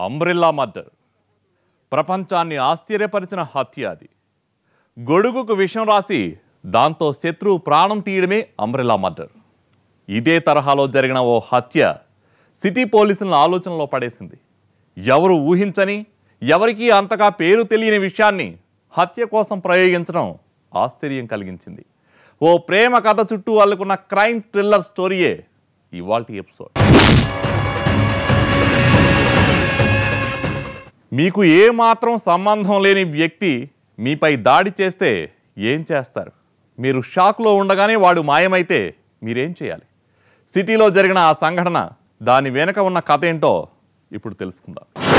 Umbrella murder. ప్రపంచాన్ని ఆశ్చర్యపరిచిన హత్య అది. గొడుగుకు విషం రాసి దాంతో శత్రువు ప్రాణం తీయడమే అంబ్రిల్లా మర్డర్. ఇదే తరహాలో జరిగిన ఓ హత్య సిటీ పోలీసులను ఆలోచనలో పడేసింది. ఎవరు ఊహించని ఎవరికీ అంతగా పేరు తెలియని విషయాన్ని హత్య కోసం ప్రయోగించడం ఆశ్చర్యం కలిగించింది. ఓ ప్రేమ కథ చుట్టూ అల్లుకున్న క్రైమ్ థ్రిల్లర్ స్టోరీయే ఇవాల్టి ఎపిసోడ్. మీకు ఏమాత్రం సంబంధం లేని వ్యక్తి మీపై దాడి చేస్తే ఏం చేస్తారు? మీరు షాక్లో ఉండగానే వాడు మాయమైతే మీరేం చేయాలి? సిటీలో జరిగిన ఆ సంఘటన దాని వెనుక ఉన్న కథ ఏంటో ఇప్పుడు తెలుసుకుందాం.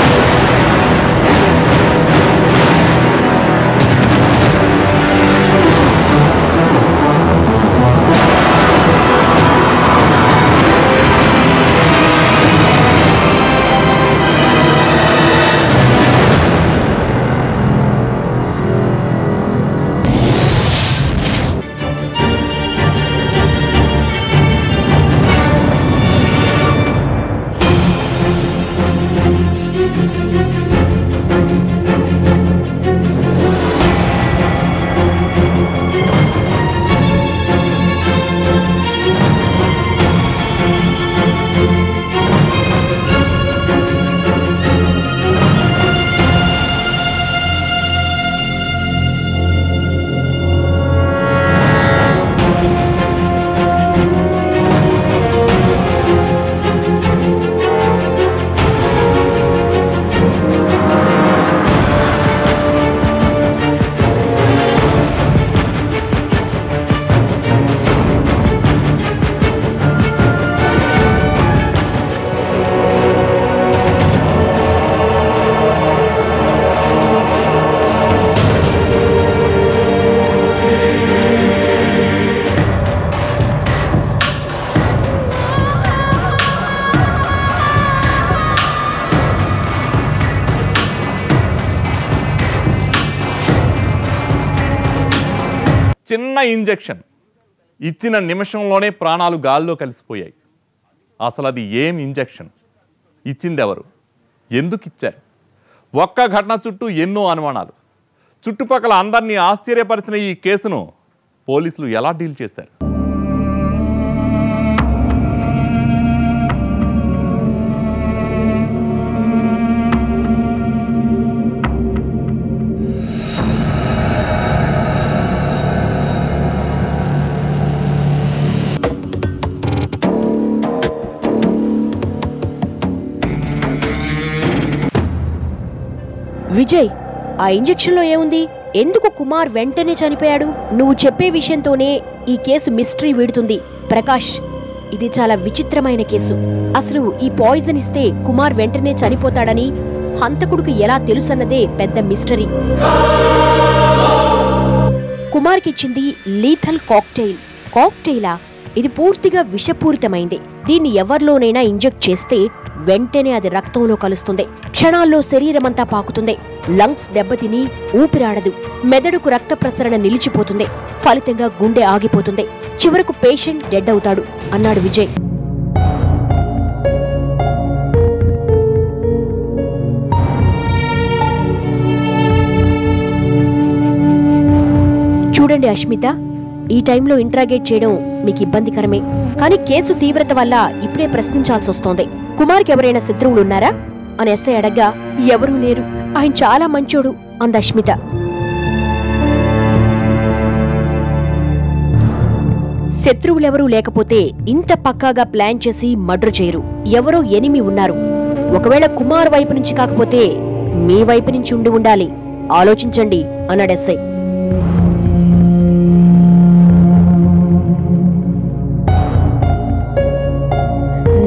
చిన్న ఇంజెక్షన్ ఇచ్చిన నిమిషంలోనే ప్రాణాలు గాల్లో కలిసిపోయాయి. అసలు అది ఏం ఇంజెక్షన్? ఇచ్చింది ఎవరు ఎందుకు ఇచ్చారు? ఒక్క ఘటన చుట్టూ ఎన్నో అనుమానాలు. చుట్టుపక్కల అందరినీ ఆశ్చర్యపరిచిన ఈ కేసును పోలీసులు ఎలా డీల్ చేశారు? విజయ్ ఆ ఇంజెక్షన్లో ఏముంది? ఎందుకు కుమార్ వెంటనే చనిపోయాడు? నువ్వు చెప్పే విషయంతోనే ఈ కేసు మిస్టరీ వీడుతుంది. ప్రకాష్ ఇది చాలా విచిత్రమైన కేసు. అసలు ఈ పాయిజన్ ఇస్తే కుమార్ వెంటనే చనిపోతాడని హంతకుడికి ఎలా తెలుసన్నదే పెద్ద మిస్టరీ. కుమార్కి ఇచ్చింది లీథల్ కాక్టైల్. కాక్టైలా? ఇది పూర్తిగా విషపూరితమైంది. దీన్ని ఎవరిలోనైనా ఇంజెక్ట్ చేస్తే వెంటనే అది రక్తంలో కలుస్తుంది. క్షణాల్లో శరీరమంతా పాకుతుంది. లంగ్స్ దెబ్బతిని ఊపిరాడదు. మెదడుకు రక్త ప్రసరణ నిలిచిపోతుంది. ఫలితంగా గుండె ఆగిపోతుంది. చివరకు పేషెంట్ డెడ్ అవుతాడు అన్నాడు విజయ్. చూడండి అష్మిత ఈ టైంలో ఇంట్రాగేట్ చేయడం మీకు ఇబ్బందికరమే. కానీ కేసు తీవ్రత వల్ల ఇప్పుడే ప్రశ్నించాల్సి వస్తోంది. కుమార్కి ఎవరైనా శత్రువులు ఉన్నారా అని ఎస్ఐ అడగ్గా ఎవరూ లేరు. ఆయన చాలా మంచోడు అంది అష్మిత శత్రువులెవరూ లేకపోతే ఇంత పక్కాగా ప్లాన్ చేసి మర్డర్ చేయరు. ఎవరో ఎనిమి ఉన్నారు. ఒకవేళ కుమార్ వైపు నుంచి కాకపోతే మీ వైపు నుంచి ఉండి ఉండాలి. ఆలోచించండి అన్నాడు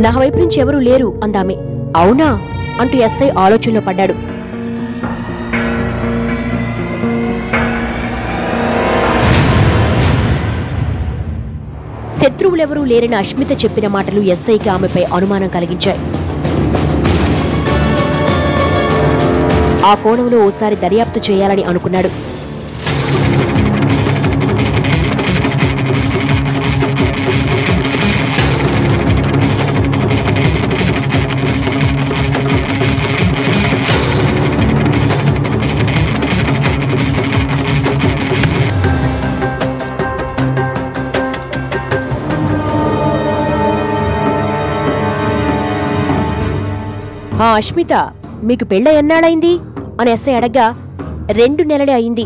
నా వైపు నుంచి ఎవరూ లేరు అందామె. అవునా? అంటూ ఎస్ఐ ఆలోచనలో పడ్డాడు. శత్రువులెవరూ లేరని అష్మిత చెప్పిన మాటలు ఎస్ఐకి ఆమెపై అనుమానం కలిగించాయి. ఆ కోణంలో ఓసారి దర్యాప్తు చేయాలని అనుకున్నాడు. ఆ అష్మిత మీకు పెళ్ళ ఎన్నాళ్ళైంది అని ఎస్ఐ అడగ్గా రెండు నెలలే అయింది.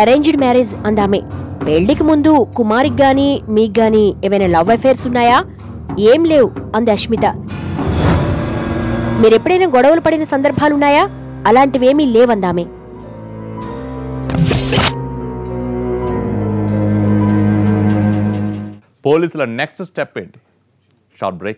అరేంజ్డ్ మ్యారేజ్ అందామే. పెళ్ళికి ముందు కుమారికి గాని మీకు గాని ఏమైనా లవ్ అఫైర్స్ ఉన్నాయా? ఏం లేవు అంది అష్మిత. మీరెప్పుడైనా గొడవలు పడిన సందర్భాలున్నాయా? అలాంటివేమీ లేవందామే. పోలీసుల నెక్స్ట్ స్టెప్ ఏంటి? Short break.